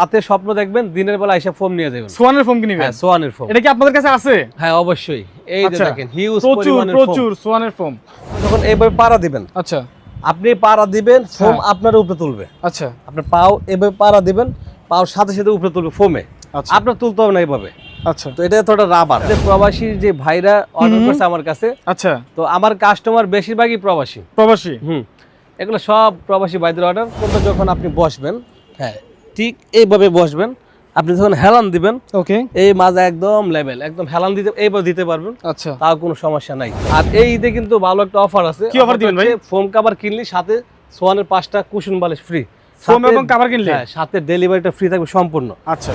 রাতে স্বপ্ন দেখবেন দিনের বেলা এসে ফোম নিয়ে যাবেন। সোয়ানের ফোম কিনবেন হ্যাঁ সোয়ানের ফোম। এটা কি আপনাদের কাছে আছে? হ্যাঁ অবশ্যই। এই যে আচ্ছা। দেখেন হিউজ প্রচুর পরিমাণের প্রচুর ফোম সোয়ানের ফোম। যখন এইভাবে পাড়া দিবেন আচ্ছা। আপনি পাড়া দিবেন ফোম হ্যাঁ। আপনার উপরে তুলবে। আচ্ছা। আপনার পাও এভাবে পাড়া দিবেন পাও সাথে সাথে উপরে তুলবে ফোমে। আচ্ছা। আপনার তুলতে হবে না এইভাবে আচ্ছা। তো এটা তোটা রাবার প্রবাসী যে ভাইরা অর্ডার করছে আমার কাছে আচ্ছা। তো আমার কাস্টমার বেশিরভাগই প্রবাসী। প্রবাসী। হুম। এগুলো সব প্রবাসী ভাইদের অর্ডার কোনটা যখন আপনি বসবেন হ্যাঁ ঠিক এইভাবে বসবেন। আপনি যখন হেলান দিবেন ওকে। এই মাজা একদম লেভেল একদম হেলান দিতে এইভাবে দিতে পারবেন। আচ্ছা। তাও কোনো সমস্যা নাই। আর এই ঈদে কিন্তু ভালো একটা অফার আছে। কি offer দিবেন ভাই? ফোম কাভার কিনলে সাথে সোয়ানের পাঁচটা কুশন বালিশ ফ্রি ফোম এবং cover কিনলে? হ্যাঁ সাথে ডেলিভারিটা ফ্রি থাকবে সম্পূর্ণ। আচ্ছা।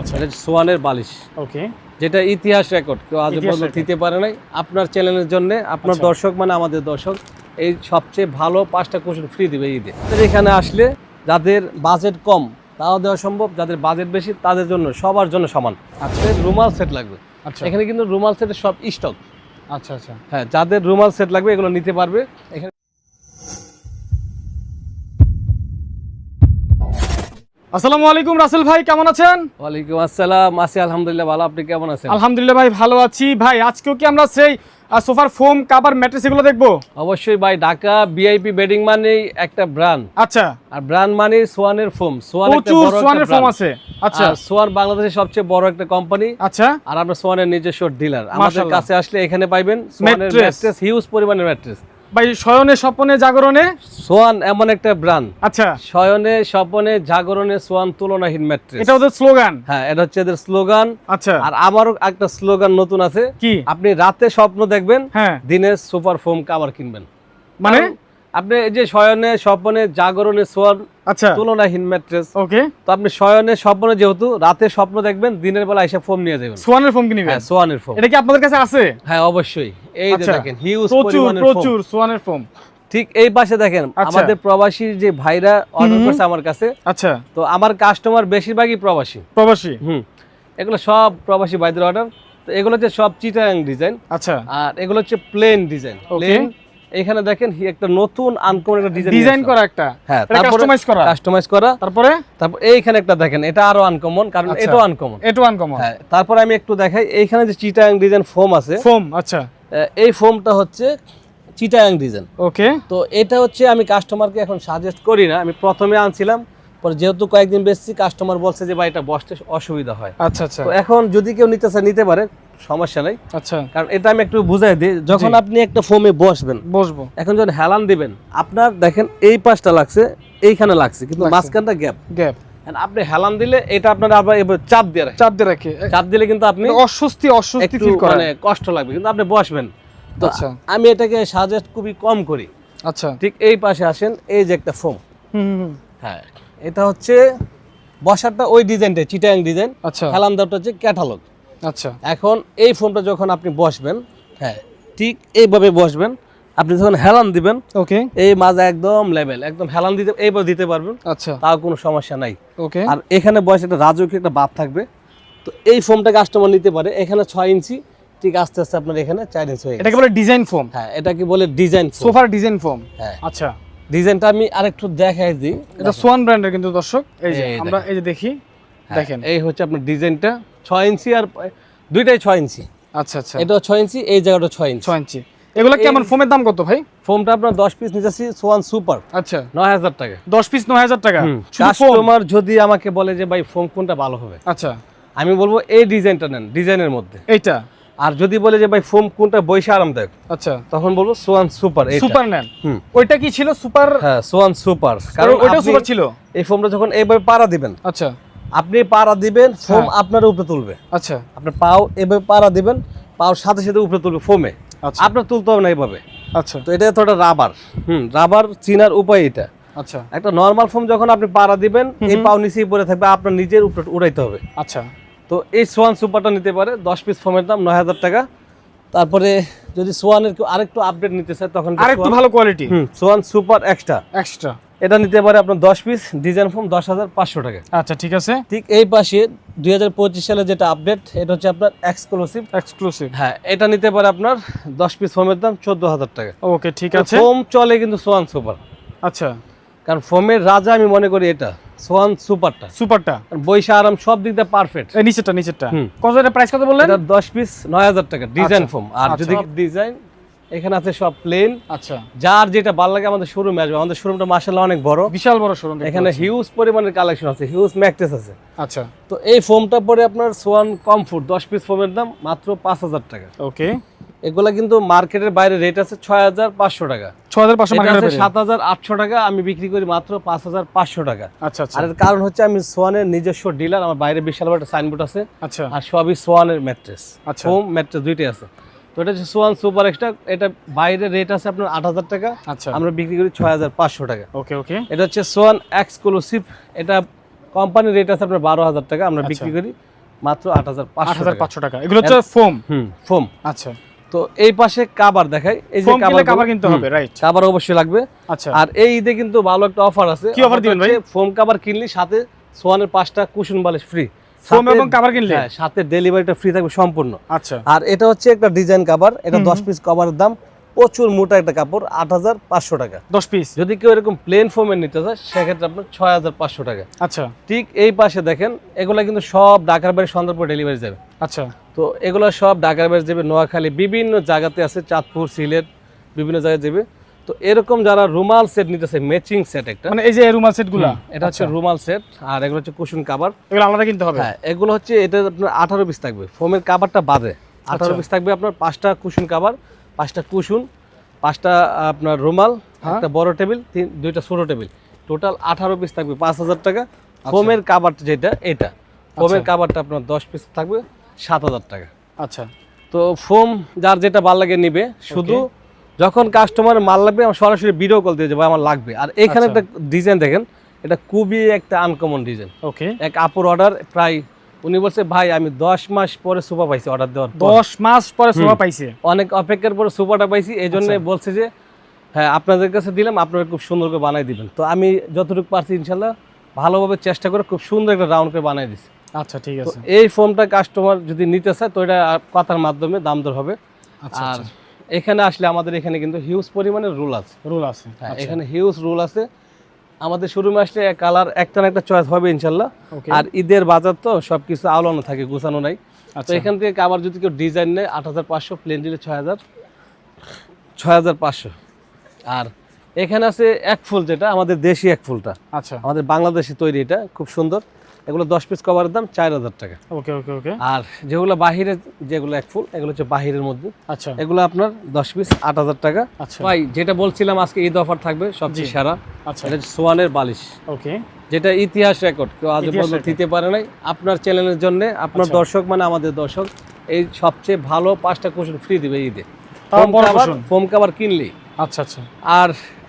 আচ্ছা। এটা সোয়ানের বালিশ। ওকে। যেটা ইতিহাস রেকর্ড কেউ আজ পর্যন্ত দিতে পারে নাই। আপনার চ্যানেলের জন্য আপনার আচ্ছা। দর্শক মানে আমাদের দর্শক এই সবচেয়ে ভালো পাঁচটা কোশ্চেন ফ্রি দিবে ঈদে। এখানে আসলে যাদের বাজেট কম তাও দেওয়া সম্ভব যাদের বাজেট বেশি তাদের জন্য সবার জন্য সমান। আচ্ছা। রুমাল সেট লাগবে। আচ্ছা। এখানে কিন্তু রুমাল সেটের সব স্টক আচ্ছা আচ্ছা। হ্যাঁ যাদের রুমাল সেট লাগবে এগুলো নিতে পারবে। এখানে আসসালামু আলাইকুম রাসেল ভাই কেমন আছেন? ওয়ালাইকুম আসসালাম। আছি আলহামদুলিল্লাহ ভালো। আপনি কেমন আছেন? আলহামদুলিল্লাহ ভাই ভালো আছি। ভাই আজকেও কি আমরা সেই আহ, সোফার ফোম কাভার ম্যাট্রেস এগুলো দেখব? অবশ্যই ভাই ঢাকা বিআইপি বেডিং মানে একটা ব্র্যান্ড। আচ্ছা। আর ব্র্যান্ড মানে সোয়ানের ফোম সোয়ান একটা বড় সোয়ানের ফোম আছে। আচ্ছা। সোয়ান বাংলাদেশের সবচেয়ে বড় একটা কোম্পানি আচ্ছা। আর আমরা সোয়ানের নিজস্ব ডিলার আমাদের। কাছে আসলে এখানে পাইবেন সোয়ানের ম্যাট্রেস হিউজ পরিমাণের ম্যাট্রেস ভাই শয়নে স্বপনে জাগরণে? সোয়ান এমন একটা ব্র্যান্ড আচ্ছা। শয়নে স্বপনে জাগরণে সোয়ান তুলনাহীন ম্যাট্রেস। এটা ওদের স্লোগান? হ্যাঁ এটা হচ্ছে এদের স্লোগান। আচ্ছা। আর আমারও একটা স্লোগান নতুন আছে। কি? আপনি রাতে স্বপ্ন দেখবেন দিনের দিনে সুপার ফোম কাভার কিনবেন। মানে? আপনি এই যে শয়নে স্বপনে জাগরণে সোয়ান আচ্ছা। তুলনাহীন ম্যাট্রেস। ওকে। তো আপনি শয়নে স্বপ্নে যেহেতু রাতে স্বপ্ন দেখবেন দিনের বেলা এসে ফোম নিয়ে যাবেন। সোয়ানের ফোম কিনবেন হ্যাঁ সোয়ানের ফোম। এটা কি আপনাদের কাছে আছে? হ্যাঁ অবশ্যই। এই যে আচ্ছা। দেখেন হিউজ প্রচুর পরিমাণের প্রচুর সোয়ানের ফোম। ঠিক এই পাশে দেখেন আচ্ছা। আমাদের প্রবাসী যে ভাইরা অর্ডার করছে আমার কাছে আচ্ছা। তো আমার কাস্টমার বেশিরভাগই প্রবাসী। প্রবাসী? হুম। এগুলো সব প্রবাসী ভাইদের অর্ডার তো এগুলো হচ্ছে সব চিটাং ডিজাইন আচ্ছা। আর এগুলো হচ্ছে প্লেন ডিজাইন প্লেন এখানে দেখেন একটা নতুন আনকমন একটা ডিজাইন ডিজাইন করা একটা। হ্যাঁ এটা কাস্টমাইজ করা। কাস্টমাইজ করা। তারপরে? তারপর এইখানে একটা দেখেন এটা আরও আনকমন কারণ আচ্ছা। এটাও আনকমন এটাও আনকমন হ্যাঁ তারপর আমি একটু দেখাই এইখানে যে চিটাং ডিজাইন ফোম আছে ফোম আচ্ছা। এই ফোমটা হচ্ছে চিটাং ডিজাইন ওকে তো এটা হচ্ছে আমি কাস্টমারকে এখন সাজেস্ট করি না আমি প্রথমে আনছিলাম পরে যেহেতু কয়েকদিন বেশি কাস্টমার বলছে যে ভাই এটা বসতে অসুবিধা হয়। আচ্ছা আচ্ছা। তো এখন যদি কেউ নিতে চায় নিতে পারে সমস্যা নাই। আচ্ছা। কারণ এটা আমি একটু বুঝাই দিই যখন আপনি একটা ফোমে বসবেন বসবো। এখন যখন হেলান দিবেন আপনার দেখেন এই পাশটা লাগছে এইখানে লাগছে কিন্তু মাঝখানটা গ্যাপ গ্যাপ আপনি হেলান দিলে এটা আপনার আবার চাপ দিয়ে রাখে চাপ দিয়ে রাখে। চাপ দিলে কিন্তু আপনি অস্বস্তি অস্বস্তি ফিল করে মানে কষ্ট লাগবে কিন্তু আপনি বসবেন। আচ্ছা। আমি এটাকে সাজেস্ট খুবই কম করি। আচ্ছা। ঠিক এই পাশে আসেন এই যে একটা ফোম হুম। হ্যাঁ। এটা হচ্ছে বসারটা ওই ডিজাইনটা চিটাং ডিজাইন আচ্ছা। হেলান দেওয়াটা হচ্ছে ক্যাটালগ আচ্ছা। এখন এই ফোনটা যখন আপনি বসবেন হ্যাঁ ঠিক এইভাবে বসবেন আপনি যখন হেলান দিবেন ওকে। এই মাজা একদম লেভেল একদম হেলান দিতে এইভাবে দিতে পারবেন আচ্ছা। তাও কোনো সমস্যা নাই। ওকে। আর এখানে বয়স একটা রাজকীয় একটা বাপ থাকবে। তো এই ফোমটা কাস্টমার নিতে পারে এখানে ছয় ইঞ্চি ঠিক আস্তে আস্তে আপনার এখানে চার ইঞ্চি হয়ে গেছে। এটাকে বলে ডিজাইন ফোম হ্যাঁ এটা কি বলে ডিজাইন সোফার ডিজাইন ফোম হ্যাঁ। আচ্ছা। ডিজাইনটা আমি আরেকটু দেখাই দিই। এটা সোয়ান ব্র্যান্ডের কিন্তু দর্শক এই যে আমরা এই যে দেখি হ্যাঁ, দেখেন। এই হচ্ছে আপনার ডিজাইনটা ছয় ইঞ্চি আর দুইটাই ছয় ইঞ্চি। আচ্ছা আচ্ছা। এটাও ছয় ইঞ্চি এই জায়গাটা ছয় ইঞ্চি। ছয় ইঞ্চি। এগুলো কেমন ফোমের দাম কত ভাই? ফোমটা আপনার দশ পিস নিতেছি সোয়ান সুপার আচ্ছা। নয় হাজার টাকা। দশ পিস নয় হাজার টাকা। ফোম কাস্টমার যদি আমাকে বলে যে ভাই ফোম কোনটা ভালো হবে? আচ্ছা। আমি বলব এই ডিজাইনটা নেন ডিজাইনের মধ্যে। এইটা? আর যদি বলে যে ভাই ফোম কোনটা বৈশা আরামদায়ক আচ্ছা। তখন বলব সোয়ান সুপার সুপার নেন ওইটা কি ছিল সুপার? হ্যাঁ সোয়ান সুপার। কারণ আপনি সুপার ছিল? এই ফোমটা যখন এইভাবে পাড়া দিবেন আচ্ছা। আপনি পাড়া দিবেন ফোম হ্যাঁ। আপনার উপরে তুলবে। আচ্ছা। আপনার পাও এভাবে পাড়া দিবেন পাও সাথে সাথে উপরে তুলবে ফোমে। আচ্ছা। আপনার তুলতে হবে না এইভাবে। আচ্ছা। তো এটা তো একটা রাবার। হুম রাবার চিনার উপায় এটা। আচ্ছা। একটা নর্মাল ফোম যখন আপনি পাড়া দিবেন এই পাও নিচেই পড়ে থাকবে আপনার নিজের উপরে উড়াইতে হবে। আচ্ছা। তো এই সোয়ান সুপারটা নিতে পারে দশ পিস ফোমের দাম নয় হাজার টাকা। তারপরে যদি সোয়ানের আরেকটু আপডেট নিতে চায় তখন আর একটু ভালো quality Swan super extra extra এটা নিতে পারে আপনার দশ পিস ডিজাইন ফোম দশ হাজার পাঁচশো টাকা। আচ্ছা ঠিক আছে। ঠিক এই পাশে দুই হাজার পঁচিশ সালে যেটা আপডেট এটা হচ্ছে আপনার এক্সক্লুসিভ এক্সক্লুসিভ হ্যাঁ এটা নিতে পারে আপনার দশ পিস ফোমের দাম চোদ্দ হাজার টাকা। ওকে ঠিক আছে। ফোম চলে কিন্তু সোয়ান সুপার। আচ্ছা। কারণ ফোমের রাজা আমি মনে করি এটা। সোয়ান সুপারটা। সুপারটা। বৈশা আরাম সব দিক দিয়ে পারফেক্ট এই নিচেরটা নিচেরটা। কত প্রাইস কত বললেন? এটা দশ পিস নয় হাজার টাকা ডিজাইন আচ্ছা, ফোম আর আচ্ছা। যদি ডিজাইন এখানে আছে সব প্লেন আচ্ছা। যার যেটা ভালো লাগে আমাদের শোরুমে আসবে। আমাদের শোরুমটা মাসাল্লাহ অনেক বড়। বিশাল বড় শোরুম এখানে হিউজ পরিমাণের কালেকশন আছে হিউজ ম্যাকটেস আছে। আচ্ছা। তো এই ফোমটা পরে আপনার সোয়ান কমফোর্ট দশ পিস ফোমের দাম মাত্র পাঁচ হাজার টাকা। ওকে। এগুলা কিন্তু মার্কেটের বাইরে রেট আছে ছয় হাজার পাঁচশো টাকা। ছ হাজার পাঁচশো সাত হাজার আটশো টাকা আমি বিক্রি করি মাত্র পাঁচ হাজার পাঁচশো টাকা। আচ্ছা আচ্ছা। আর এর কারণ হচ্ছে আমি সোয়ানের নিজস্ব ডিলার আমার বাইরে বিশাল বড় একটা সাইনবোর্ড আছে। আচ্ছা। আর সবই সোয়ানের ম্যাট্রেস আচ্ছা। ফোম ম্যাট্রেস দুইটাই আছে। তো এটা হচ্ছে সোয়ান সুপার এক্সট্রা এটা বাইরে রেট আছে আপনার আট হাজার টাকা। আচ্ছা। আমরা বিক্রি করি ছয় হাজার পাঁচশো টাকা। ওকে ওকে। এটা হচ্ছে সোয়ান এক্সক্লুসিভ এটা কোম্পানির রেট আছে আপনার বারো হাজার টাকা। আমরা আচ্ছা। বিক্রি করি মাত্র আট হাজার আট পাঁচশো হাজার টাকা। পাঁচশো টাকা। এগুলো হচ্ছে ফোম হুম ফোম আচ্ছা। তো এই পাশে কাবার দেখাই। এই যে কাবার কাবার কিনতে হবে রাইট কাবার অবশ্যই লাগবে। আচ্ছা। আর এই ঈদে কিন্তু ভালো একটা অফার আছে। কি offer দিবেন ভাই? ফোম কাবার কিনলে সাথে সোয়ানের পাঁচটা কুশন বালিশ ফ্রি ফোম এবং কাবার কিনলে? হ্যাঁ সাথে ডেলিভারিটা ফ্রি থাকবে সম্পূর্ণ। আচ্ছা। আর এটা হচ্ছে একটা ডিজাইন কাভার এটা দশ পিস কভারের দাম প্রচুর মোটা একটা কাপড় আট হাজার পাঁচশো টাকা। দশ পিস যদি কেউ এরকম প্লেন ফোমের নিতে চায় সেক্ষেত্রে আপনার ছয় হাজার পাঁচশো টাকা। আচ্ছা। ঠিক এই পাশে দেখেন এগুলা কিন্তু সব ঢাকার বাইরে সন্ধ্যার ডেলিভারি যাবে। আচ্ছা। তো এগুলো সব ঢাকার বাইরে যাবে নোয়াখালী বিভিন্ন জায়গাতে আছে চাঁদপুর সিলেট বিভিন্ন জায়গায় যাবে। তো এরকম যারা রুমাল সেট নিতেছে ম্যাচিং সেট একটা। মানে এই যে রুমাল সেটগুলা এটা হচ্ছে রুমাল সেট আর এগুলো হচ্ছে কুশন কাভার এগুলো আলাদা কিনতে হবে? হ্যাঁ এগুলো হচ্ছে এটা আপনার আঠারো পিস থাকবে। ফোমের কাভারটা বাদে আঠারো পিস থাকবে আপনার পাঁচটা কুশন কাভার পাঁচটা কুশন পাঁচটা আপনার রুমাল একটা বড় টেবিল তিন দুইটা ছোট টেবিল টোটাল আঠারো পিস থাকবে পাঁচ হাজার টাকা। ফোমের কাভার যেটা এটা। ফোমের কাভারটা আপনার দশ পিস থাকবে সাত হাজার টাকা। আচ্ছা। তো ফোম যার যেটা ভালো লাগে নিবে শুধু যখন কাস্টমারের মাল লাগবে আমার সরাসরি ভিডিও কল দিয়ে যাব আমার লাগবে। আর এখানে আচ্ছা। একটা ডিজাইন দেখেন এটা খুবই একটা আনকমন ডিজাইন ওকে। এক আপুর অর্ডার প্রায় উনি বলছে ভাই আমি দশ মাস পরে সুপা পাইছি অর্ডার দেওয়ার দশ মাস পরে সোফা পাইছে? অনেক অপেক্ষার পরে সুপাটা পাইছি এই জন্য আচ্ছা। বলছে যে হ্যাঁ আপনাদের কাছে দিলাম আপনারা খুব সুন্দর করে বানাই দিবেন। তো আমি যতটুকু পারছি ইনশাল্লাহ ভালোভাবে চেষ্টা করে খুব সুন্দর একটা রাউন্ড করে বানাই দিছি। আচ্ছা ঠিক আছে। এই ফোনটা কাস্টমার যদি নিতে চায় তো এটা কথার মাধ্যমে দাম দর হবে। আচ্ছা। আর এখানে আসলে আমাদের এখানে কিন্তু হিউজ পরিমাণের রুল আছে। রুল আছে হ্যাঁ আচ্ছা, এখানে হিউজ রুল আছে। আমাদের শোরুমে আসলে কালার একটা না একটা চয়েস হবে ইনশাল্লাহ। আর ঈদের বাজার তো সবকিছু আওলানো থাকে গুছানো নাই। তো আচ্ছা এখান থেকে আবার যদি কেউ ডিজাইন নেয় আট হাজার পাঁচশো প্লেন দিলে ছয় হাজার। ছয় হাজার পাঁচশো। আর এখানে আছে এক ফুল যেটা আমাদের দেশি এক ফুলটা। আচ্ছা। আমাদের বাংলাদেশে তৈরি এটা খুব সুন্দর। এগুলো দশ পিস কভারের দাম চার হাজার টাকা। ওকে ওকে ওকে আর যেগুলো বাহিরে যেগুলো এক ফুল এগুলো হচ্ছে বাহিরের মধ্যে। আচ্ছা। এগুলো আপনার দশ পিস আট হাজার টাকা। আচ্ছা। ভাই যেটা বলছিলাম আজকে ঈদ অফার থাকবে সবচেয়ে সেরা। আচ্ছা। এটা সোয়ানের বালিশ। ওকে যেটা ইতিহাস রেকর্ড কেউ আজ পর্যন্ত দিতে পারে নাই। আপনার চ্যানেলের জন্য আপনার আচ্ছা। দর্শক মানে আমাদের দর্শক এই সবচেয়ে ভালো পাঁচটা কুশন ফ্রি দিবে ঈদে। Foam cover. কিনলেই। আচ্ছা আচ্ছা। আর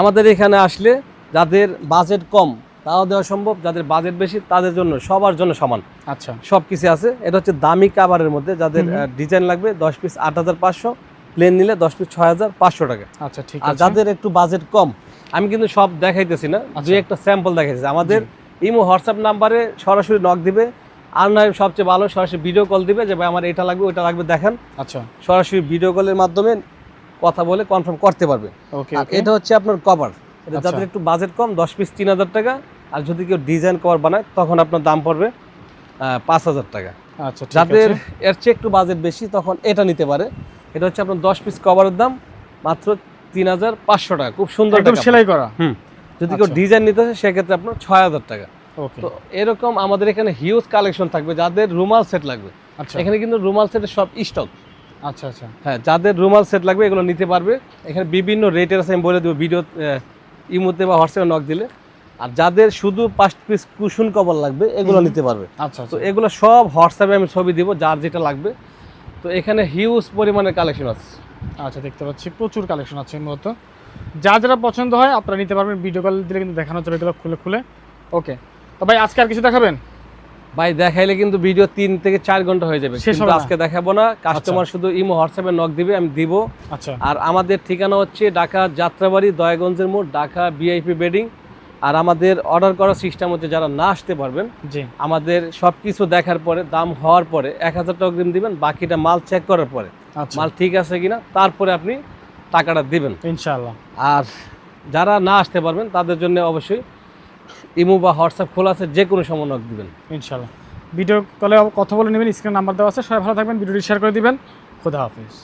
আমাদের এখানে আসলে যাদের বাজেট কম তাও দেওয়া সম্ভব যাদের বাজেট বেশি তাদের জন্য সবার জন্য সমান। আচ্ছা। সব কিছু আছে। এটা হচ্ছে দামি কাভারের মধ্যে যাদের ডিজাইন লাগবে দশ পিস আট হাজার পাঁচশো প্লেন নিলে দশ পিস ছয় হাজার পাঁচশো টাকা। আচ্ছা ঠিক আর যাদের একটু বাজেট কম আমি কিন্তু সব দেখাইতেছি না দুই একটা স্যাম্পল দেখাইতেছি। আমাদের ইমো হোয়াটসঅ্যাপ নাম্বারে সরাসরি নক দিবে। আর নয় সবচেয়ে ভালো সরাসরি ভিডিও কল দিবে যে ভাই আমার এটা লাগবে ওটা লাগবে দেখান। আচ্ছা। সরাসরি ভিডিও কলের মাধ্যমে কথা বলে কনফার্ম করতে পারবে। ওকে এটা হচ্ছে আপনার কভার আচ্ছা। যাদের একটু বাজেট কম দশ পিস তিন হাজার টাকা আর যদি কেউ ডিজাইন কভার বানায় তখন আপনার দাম পড়বে পাঁচ হাজার টাকা। আচ্ছা যাদের এর চেয়ে একটু বাজেট বেশি তখন এটা নিতে পারে। এটা হচ্ছে আপনার দশ পিস কভারের দাম মাত্র তিন হাজার পাঁচশো টাকা। খুব সুন্দর একদম সেলাই করা। হুম। যদি কেউ আচ্ছা। ডিজাইন নিতে চায় সেক্ষেত্রে আপনার ছয় হাজার টাকা। তো এরকম আমাদের এখানে হিউজ কালেকশন থাকবে যাদের রুমাল সেট লাগবে। আচ্ছা। এখানে কিন্তু রুমাল সেটের সব স্টক আচ্ছা আচ্ছা। হ্যাঁ যাদের রুমাল সেট লাগবে এগুলো নিতে পারবে। এখানে বিভিন্ন রেটের আছে আমি বলে দেবো ভিডিও ইমোতে বা হোয়াটসঅ্যাপে নক দিলে। আর যাদের শুধু পাঁচ পিস কুশন কভার লাগবে এগুলো নিতে পারবে। আচ্ছা তো আচ্ছা এগুলো সব হোয়াটসঅ্যাপে আমি ছবি দিব যার যেটা লাগবে। তো এখানে হিউজ পরিমাণের কালেকশন আছে। আচ্ছা দেখতে পাচ্ছি প্রচুর কালেকশন আছে মূলত যা যারা পছন্দ হয় আপনারা নিতে পারবেন। ভিডিও কল দিলে কিন্তু দেখানো জন্য এগুলো খুলে খুলে। ওকে তো ভাই আজকে আর কিছু দেখাবেন? ভাই দেখাইলে কিন্তু ভিডিও তিন থেকে চার ঘণ্টা হয়ে যাবে। কিন্তু আজকে দেখাবো না। কাস্টমার শুধু ইমো হোয়াটসঅ্যাপে নক দিবে আমি দিব। আচ্ছা। আর আমাদের ঠিকানা হচ্ছে ঢাকা যাত্রাবাড়ি দয়াগঞ্জের মোড় ঢাকা বিআইপি বেডিং আর আমাদের অর্ডার করার সিস্টেম হচ্ছে যারা না আসতে পারবেন জি। আমাদের সব কিছু দেখার পরে দাম হওয়ার পরে এক হাজার টাকা অগ্রিম দিবেন বাকিটা মাল চেক করার পরে। আচ্ছা। মাল ঠিক আছে কিনা তারপরে আপনি টাকাটা দিবেন। ইনশাল্লাহ আর যারা না আসতে পারবেন তাদের জন্য অবশ্যই ইমো বা হোয়াটসঅ্যাপ খোলা আছে, যে কোনো সময় দেবেন। ইনশাল্লাহ ভিডিও কলে কথা বলে নেবেন, স্ক্রিন নাম্বার দেওয়া আছে, সবাই ভালো থাকবেন, ভিডিওটি শেয়ার করে দিবেন। খুদা হাফিজ।